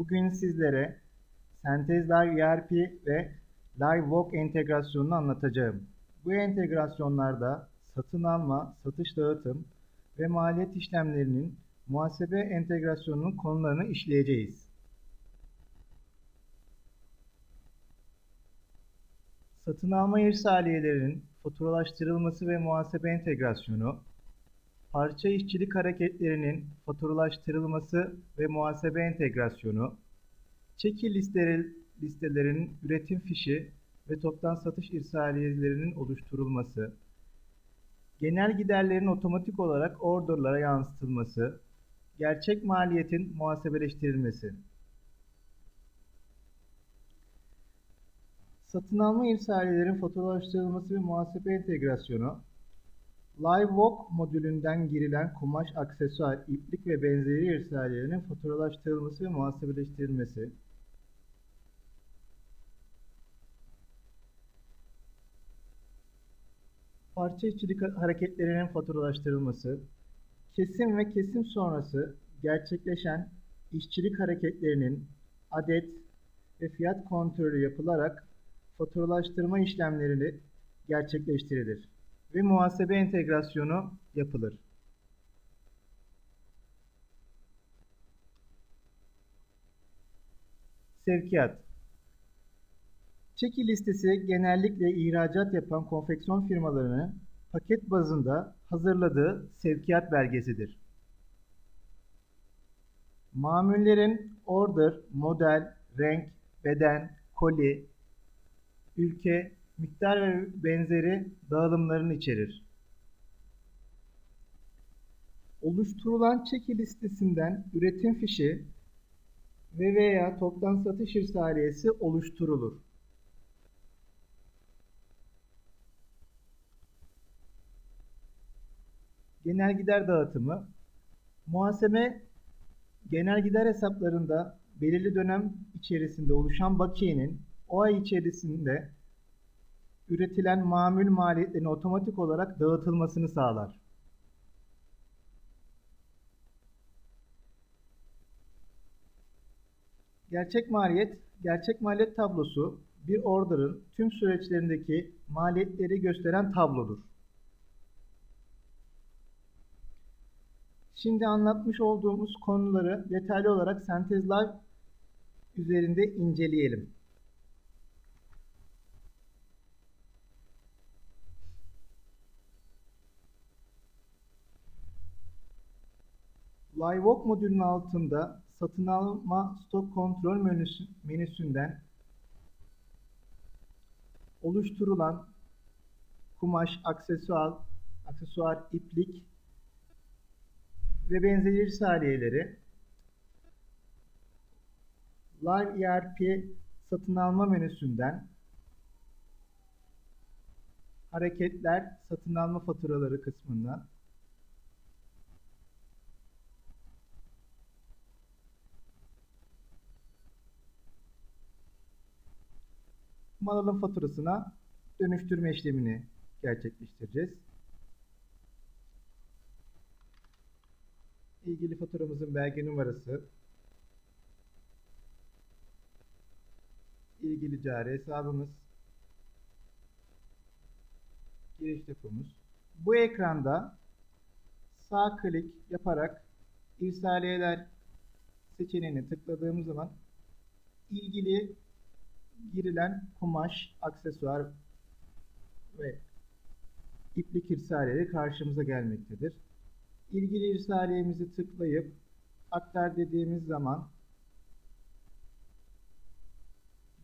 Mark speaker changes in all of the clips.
Speaker 1: Bugün sizlere Sentez ERP ve LiveWalk entegrasyonunu anlatacağım. Bu entegrasyonlarda satın alma, satış dağıtım ve maliyet işlemlerinin muhasebe entegrasyonunun konularını işleyeceğiz. Satın alma irsaliyelerinin faturalaştırılması ve muhasebe entegrasyonu, parça işçilik hareketlerinin faturalaştırılması ve muhasebe entegrasyonu, çeki listeleri, listelerinin üretim fişi ve toptan satış irsaliyelerinin oluşturulması, genel giderlerin otomatik olarak orderlara yansıtılması, gerçek maliyetin muhasebeleştirilmesi. Satın alma irsaliyelerin faturalaştırılması ve muhasebe entegrasyonu, LiveWalk modülünden girilen kumaş, aksesuar, iplik ve benzeri irsaliyelerinin faturalaştırılması ve muhasebeleştirilmesi, parça işçilik hareketlerinin faturalaştırılması, kesim ve kesim sonrası gerçekleşen işçilik hareketlerinin adet ve fiyat kontrolü yapılarak faturalaştırma işlemlerini gerçekleştirilir ve muhasebe entegrasyonu yapılır. Sevkiyat Çeki listesi genellikle ihracat yapan konfeksiyon firmalarının paket bazında hazırladığı sevkiyat belgesidir. Mamullerin order, model, renk, beden, koli, ülke, miktar ve benzeri dağılımlarını içerir. Oluşturulan çeki listesinden üretim fişi ve veya toptan satış irsaliyesi oluşturulur. Genel gider dağıtımı Muhasebe genel gider hesaplarında belirli dönem içerisinde oluşan bakiyenin o ay içerisinde üretilen mamül maliyetlerin otomatik olarak dağıtılmasını sağlar. Gerçek maliyet, gerçek maliyet tablosu bir order'ın tüm süreçlerindeki maliyetleri gösteren tablodur. Şimdi anlatmış olduğumuz konuları detaylı olarak Sentez Live üzerinde inceleyelim. LiveWalk modülünün altında satın alma stok kontrol menüsü, menüsünden oluşturulan kumaş, aksesuar, aksesuar, iplik ve benzeri risaleleri Live ERP satın alma menüsünden hareketler satın alma faturaları kısmından mal alım faturasına dönüştürme işlemini gerçekleştireceğiz. ilgili faturamızın belge numarası, ilgili cari hesabımız, giriş depomuz. Bu ekranda sağ klik yaparak irsaliyeler seçeneğini tıkladığımız zaman ilgili girilen kumaş, aksesuar ve iplik irsaliyeleri karşımıza gelmektedir ilgili irsaliyemizi tıklayıp aktar dediğimiz zaman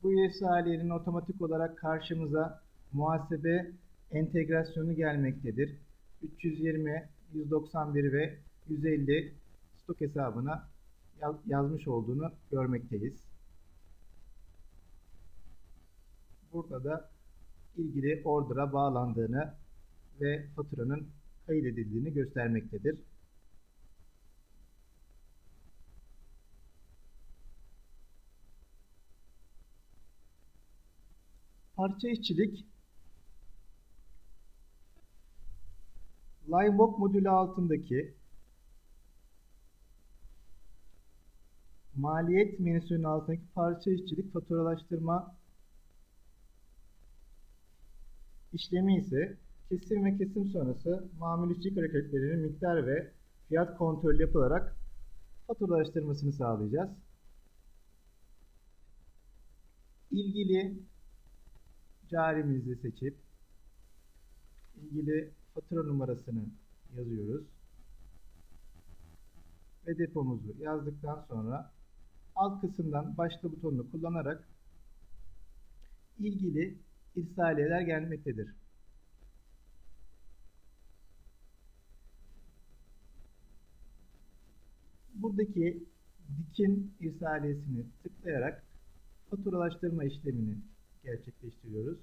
Speaker 1: bu irsaliyenin otomatik olarak karşımıza muhasebe entegrasyonu gelmektedir. 320, 191 ve 150 stok hesabına yazmış olduğunu görmekteyiz. Burada da ilgili order'a bağlandığını ve faturanın kaydedildiğini göstermektedir. Parça işçilik Livebook modülü altındaki maliyet menüsünün altındaki parça işçilik faturalaştırma işlemi ise kesim ve kesim sonrası mamul işçilik hareketlerinin miktar ve fiyat kontrolü yapılarak faturalaştırmasını sağlayacağız. İlgili carimizi seçip ilgili fatura numarasını yazıyoruz. Ve depomuzu yazdıktan sonra alt kısımdan başla butonunu kullanarak ilgili irsaliyeler gelmektedir. Buradaki dikim irsaliyesini tıklayarak faturalaştırma işlemini gerçekleştiriyoruz.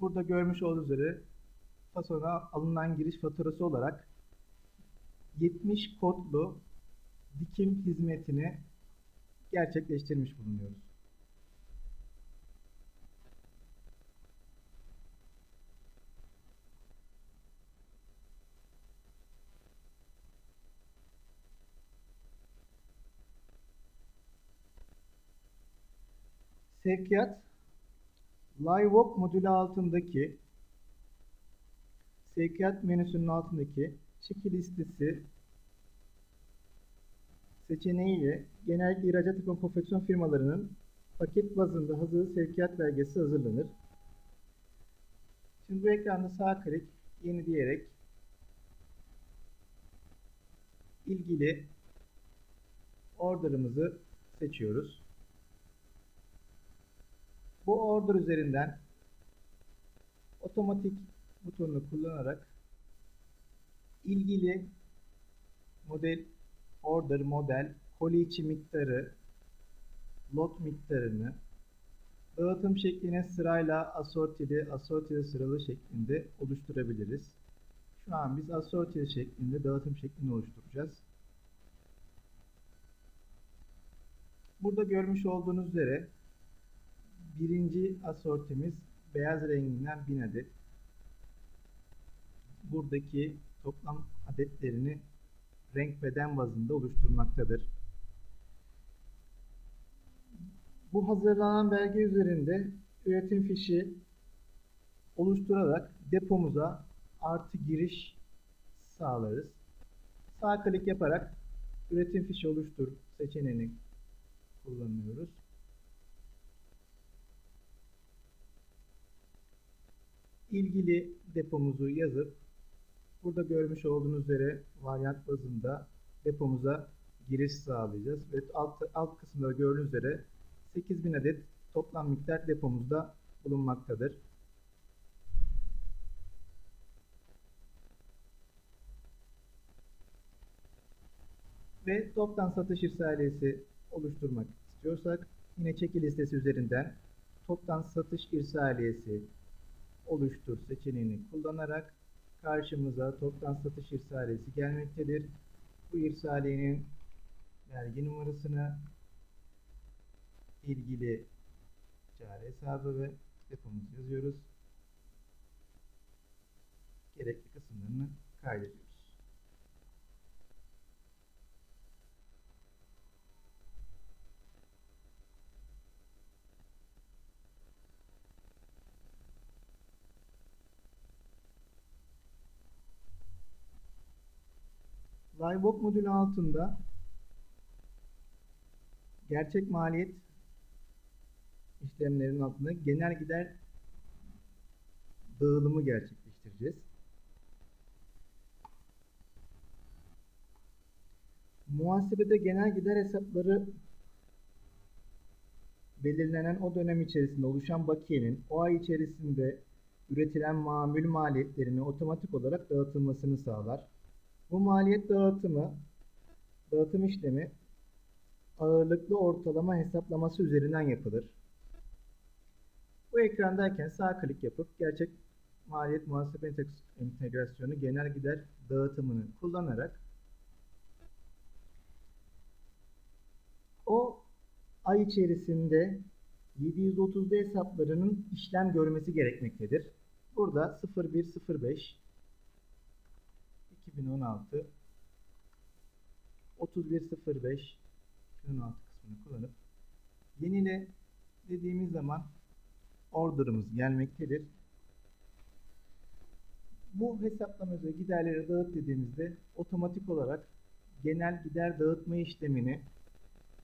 Speaker 1: Burada görmüş olduğunuz üzere fasona alınan giriş faturası olarak 70 kodlu dikim hizmetini gerçekleştirmiş bulunuyoruz. Sevkiyat LiveWalk modülü altındaki sevkiyat menüsünün altındaki çeki listesi seçeneğiyle genellikle ihracat yapan konfeksiyon firmalarının paket bazında hazır sevkiyat belgesi hazırlanır. Şimdi bu ekranda sağ klik yeni diyerek ilgili order'ımızı seçiyoruz. Bu order üzerinden otomatik butonunu kullanarak ilgili model order model koli içi miktarı lot miktarını dağıtım şekline sırayla asortili asortili sıralı şeklinde oluşturabiliriz. Şu an biz asortili şeklinde dağıtım şeklini oluşturacağız. Burada görmüş olduğunuz üzere birinci asortimiz beyaz renginden 1000 adet. Buradaki toplam adetlerini renk beden bazında oluşturmaktadır. Bu hazırlanan belge üzerinde üretim fişi oluşturarak depomuza artı giriş sağlarız. Sağ klik yaparak üretim fişi oluştur seçeneğini kullanıyoruz. İlgili depomuzu yazıp burada görmüş olduğunuz üzere varyant bazında depomuza giriş sağlayacağız ve alt, alt kısımda gördüğünüz üzere 8000 adet toplam miktar depomuzda bulunmaktadır. Ve toptan satış irsaliyesi oluşturmak istiyorsak yine çeki listesi üzerinden toptan satış irsaliyesi oluştur seçeneğini kullanarak karşımıza toptan satış irsaliyesi gelmektedir. Bu irsaliyenin vergi numarasını ilgili cari hesabı ve depomuzu yazıyoruz. Gerekli kısımlarını kaydediyoruz. Livebook modülü altında gerçek maliyet işlemlerinin altında genel gider dağılımı gerçekleştireceğiz. Muhasebede genel gider hesapları belirlenen o dönem içerisinde oluşan bakiyenin o ay içerisinde üretilen mamül maliyetlerini otomatik olarak dağıtılmasını sağlar. Bu maliyet dağıtımı, dağıtım işlemi ağırlıklı ortalama hesaplaması üzerinden yapılır. Bu ekrandayken sağ klik yapıp gerçek maliyet muhasebe entegrasyonu genel gider dağıtımını kullanarak o ay içerisinde 730'da hesaplarının işlem görmesi gerekmektedir. Burada 0105 2016 3105 şunun alt kısmını kullanıp yenile dediğimiz zaman order'ımız gelmektedir. Bu hesaplamada giderleri dağıt dediğimizde otomatik olarak genel gider dağıtma işlemini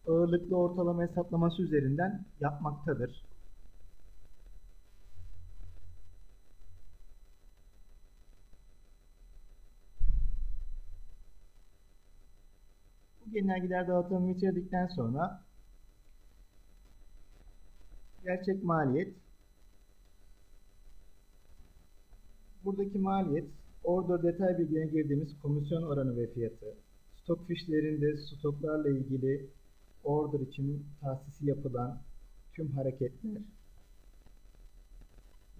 Speaker 1: ağırlıklı ortalama hesaplaması üzerinden yapmaktadır. Genel gider dağıtımını bitirdikten sonra gerçek maliyet buradaki maliyet order detay bilgilerine girdiğimiz komisyon oranı ve fiyatı stok fişlerinde stoklarla ilgili order için tahsisi yapılan tüm hareketler.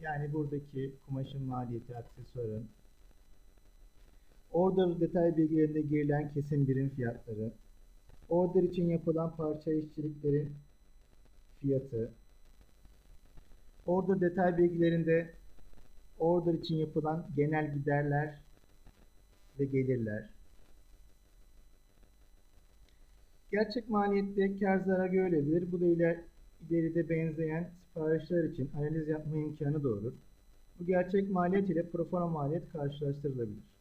Speaker 1: Yani buradaki kumaşın maliyeti, aksesuarın order detay bilgilerinde girilen kesim birim fiyatları order için yapılan parça işçiliklerin fiyatı order detay bilgilerinde order için yapılan genel giderler ve gelirler Gerçek maliyette kar zarar görülebilir. Bu da iler, ileride benzeyen siparişler için analiz yapma imkanı doğurur. Bu gerçek maliyet ile proforma maliyet karşılaştırılabilir.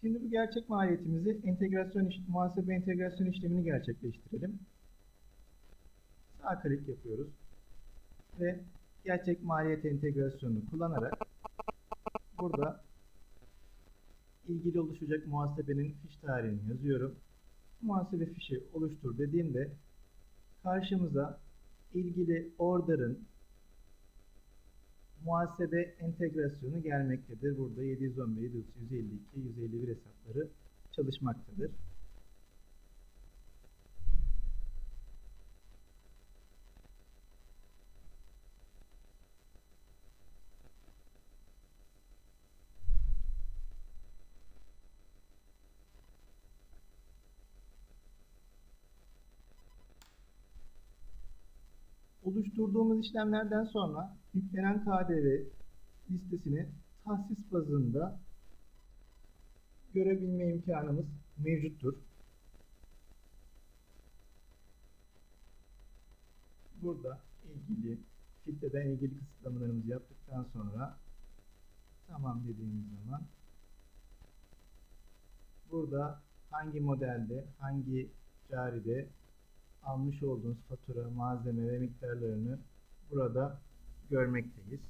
Speaker 1: Şimdi bu gerçek maliyetimizi entegrasyon iş, muhasebe entegrasyon işlemini gerçekleştirelim. Sağ klik yapıyoruz ve gerçek maliyet entegrasyonunu kullanarak burada ilgili oluşacak muhasebenin fiş tarihini yazıyorum. Muhasebe fişi oluştur dediğimde karşımıza ilgili order'ın muhasebe entegrasyonu gelmektedir. Burada 711, 152, 151 hesapları çalışmaktadır. Oluşturduğumuz işlemlerden sonra yüklenen KDV listesini tahsis bazında görebilme imkanımız mevcuttur. Burada ilgili filtreden ilgili kısıtlamalarımızı yaptıktan sonra tamam dediğimiz zaman burada hangi modelde, hangi caride almış olduğunuz fatura, malzeme ve miktarlarını burada görmekteyiz.